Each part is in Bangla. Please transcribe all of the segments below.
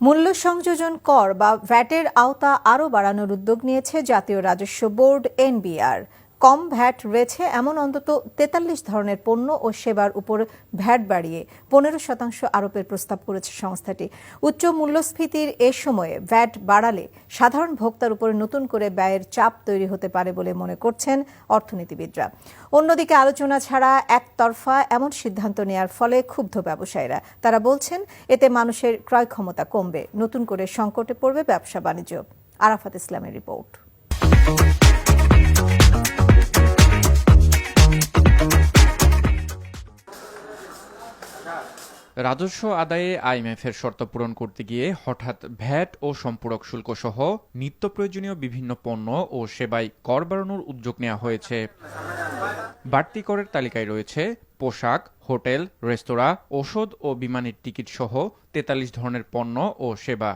মূল্য সংযোজন কর বা ভ্যাটের আওতা আরও বাড়ানোর উদ্যোগ নিয়েছে জাতীয় রাজস্ব বোর্ড এনবিআর। কম ভ্যাট রয়েছে এমন অন্তত তেতাল্লিশ ধরনের পণ্য ও সেবার উপর ভ্যাট বাড়িয়ে পনেরো শতাংশ আরোপের প্রস্তাব করেছে সংস্থাটি। উচ্চ মূল্যস্ফীতির এ সময়ে ভ্যাট বাড়ালে সাধারণ ভোক্তার উপর নতুন করে ব্যয়ের চাপ তৈরি হতে পারে বলে মনে করছেন অর্থনীতিবিদরা। অন্যদিকে আলোচনা ছাড়া একতরফা এমন সিদ্ধান্ত নেয়ার ফলে ক্ষুব্ধ ব্যবসায়ীরা। তারা বলছেন, এতে মানুষের ক্রয় ক্ষমতা কমবে, নতুন করে সংকটে পড়বে ব্যবসা বাণিজ্য। আরাফাত ইসলামের রিপোর্ট। রাজস্ব আদায়ে আইএমএফের শর্ত পূরণ করতে গিয়ে হঠাৎ ভ্যাট ও সম্পূরক শুল্ক সহ নিত্য প্রয়োজনীয় বিভিন্ন পণ্য ও সেবায় কর বাড়ানোর উদ্যোগ নেওয়া হয়েছে। বাড়তি করের তালিকায় রয়েছে পোশাক, হোটেল, রেস্তোরাঁ ওষুধ ও বিমানের টিকিট সহ তেতাল্লিশ ধরনের পণ্য ও সেবা।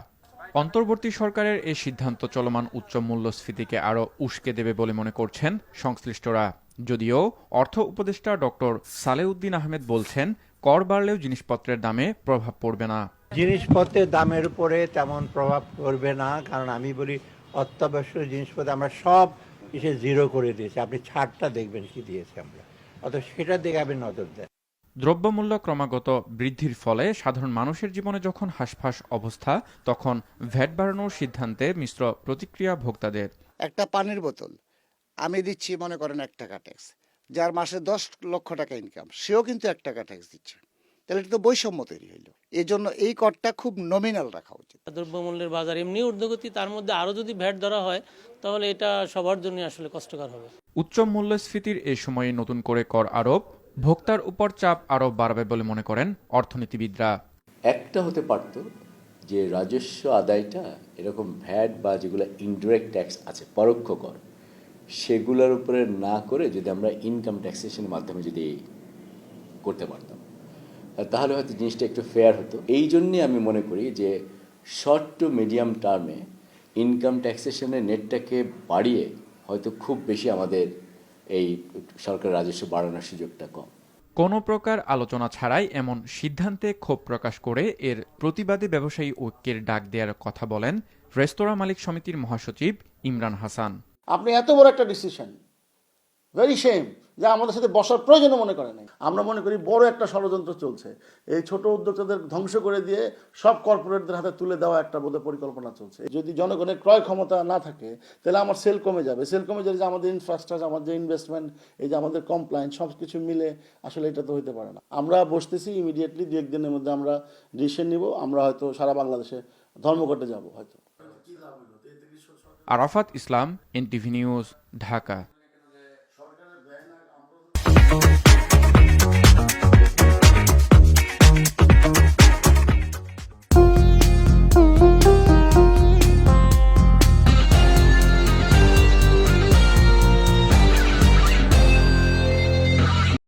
অন্তর্বর্তী সরকারের এই সিদ্ধান্ত চলমান উচ্চ মূল্যস্ফীতিকে আরও উস্কে দেবে বলে মনে করছেন সংশ্লিষ্টরা। যদিও অর্থ উপদেষ্টা ডক্টর সালেউদ্দিন আহমেদ বলছেন কর বাড়লেও জিনিসপত্রের দামে প্রভাব পড়বে না। জিনিসপত্রের দামের উপরে তেমন প্রভাব পড়বে না কারণ আমি বলি অত্যাবশ্যক জিনিসপত্র আমরা সব এসে জিরো করে দিয়েছি। আপনি ছাড়টা দেখবেন কি দিয়েছে আমরা। অত সেটার দিকে আপনি নজর দেন। দ্রব্যমূল্য ক্রমাগত বৃদ্ধির ফলে সাধারণ মানুষের জীবনে যখন হাঁসফাঁস অবস্থা তখন ভ্যাট বাড়ানোর সিদ্ধান্তে মিশ্র প্রতিক্রিয়া ভোক্তাদের। একটা পানির বোতল। আমি দিচ্ছি মনে করেন এক টাকা ট্যাক্স যার মাসে দশ লক্ষ টাকা ইনকাম সেও কিন্তু এক টাকা ট্যাক্স দিচ্ছে। তাহলে এটা তো বৈষম্য তৈরি হইল। এই জন্য এই করটা খুব নমিনাল রাখা উচিত। দ্রব্যমূল্যের বাজার এমনি ঊর্ধ্বগতি তার মধ্যে আরও যদি ভ্যাট ধরা হয় তাহলে এটা সবার জন্য আসলে কষ্টকর হবে। উচ্চ মূল্যস্ফীতির এই সময়ে নতুন করে কর আরোপ ভোক্তার উপর চাপ আরও বাড়বে বলে মনে করেন অর্থনীতিবিদরা। একটা হতে পারত যে রাজস্ব আদায়টা এরকম ভ্যাট বা যেগুলো ইনডিরেক্ট ট্যাক্স আছে পরোক্ষ কর সেগুলোর উপরে না করে যদি আমরা ইনকাম ট্যাক্সেশনের মাধ্যমে যদি করতে পারতাম তাহলে হয়তো জিনিসটা একটু ফেয়ার হতো। এই জন্যে আমি মনে করি যে শর্ট টু মিডিয়াম টার্মে ইনকাম ট্যাক্সেশনের নেটটাকে বাড়িয়ে হয়তো খুব বেশি আমাদের এই সরকার রাজস্ব বাড়ানোর সুযোগটা কম। কোনো প্রকার আলোচনা ছাড়াই এমন সিদ্ধান্তে ক্ষোভ প্রকাশ করে এর প্রতিবাদে ব্যবসায়ী ঐক্যের ডাক দেওয়ার কথা বলেন রেস্তোরাঁ মালিক সমিতির মহাসচিব ইমরান হাসান। আপনি এত বড় একটা ডিসিশন ভেরি সেম যে আমাদের সাথে বসার প্রয়োজন মনে করে নাই। আমরা মনে করি বড় একটা ষড়যন্ত্র চলছে। এই ছোট উদ্যোক্তাদের ধ্বংস করে দিয়ে সব কর্পোরেটদের হাতে তুলে দেওয়া একটা বোধহয় পরিকল্পনা চলছে। যদি জনগণের ক্রয় ক্ষমতা না থাকে, তাহলে আমার সেল কমে যাবে। সেল কমে যাবে যে আমাদের ইনফ্রাস্ট্রাকচার আমাদের ইনভেস্টমেন্ট এই যে আমাদের কমপ্লায়েন্স সব কিছু মিলে আসলে এটা তো হতে পারে না। আমরা বসতেছি ইমিডিয়েটলি দু একদিনের মধ্যে আমরা ডিসিশন নিব। আমরা হয়তো সারা বাংলাদেশে ধর্মঘটে যাব হয়তো। Arafat Islam NTV news Dhaka.